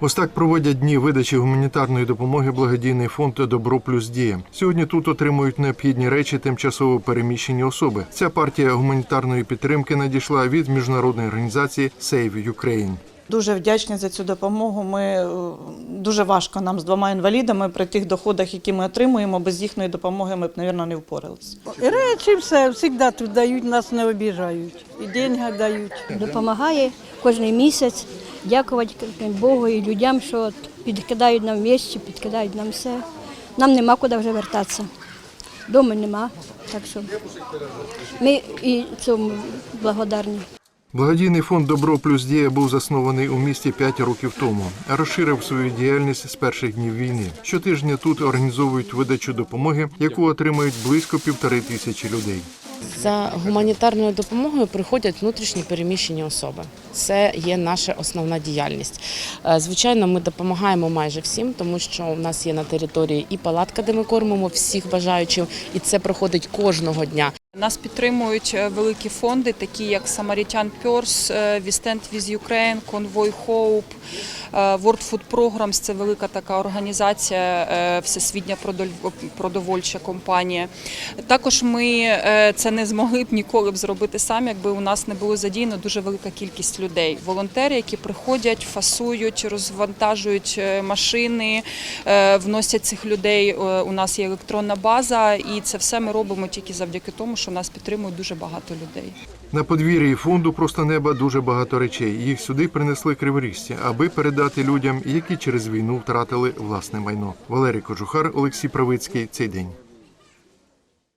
Ось так проводять дні видачі гуманітарної допомоги благодійний фонд Добро плюс дія. Сьогодні тут отримують необхідні речі тимчасово переміщені особи. Ця партія гуманітарної підтримки надійшла від міжнародної організації Save Ukraine. Дуже вдячні за цю допомогу. Ми е, дуже важко нам з двома інвалідами при тих доходах, які ми отримуємо. Без їхньої допомоги ми б, мабуть, не впоралися. Речі все, завжди тут дають, нас не обіжають. І деньги дають. допомагає кожен місяць. Дякувати Богу і людям, що підкидають нам вещі, підкидають нам все. Нам нема куди вже вертатися. Дома нема. Так що ми і цьому благодарні. Благодійний фонд Добро плюс дія був заснований у місті 5 років тому. Розширив свою діяльність з перших днів війни. Щотижня тут організовують видачу допомоги, яку отримують близько півтори тисячі людей. За гуманітарною допомогою приходять внутрішні переміщені особи. Це є наша основна діяльність. Е, Звичайно, ми допомагаємо майже всім, тому що у нас є на території і палатка, де ми кормимо всіх бажаючих, і це проходить кожного дня. Нас підтримують е, великі фонди, такі як е, We Stand With Ukraine, Convoy е, World Food Programs – це велика така організація, е, всесвітня продовольча компанія. Також ми е, це не змогли б ніколи б зробити самі, якби у нас не було задіяно дуже велика кількість людей. Волонтери, які приходять, фасують, розвантажують машини, вносять цих людей. У нас є електронна база, і це все ми робимо тільки завдяки тому, що нас підтримують дуже багато людей. На подвір'ї фонду просто неба дуже багато речей. Їх сюди принесли криворіжці, аби передати людям, які через війну втратили власне майно. Валерій Кожухар, Олексій Правицький. Цей день.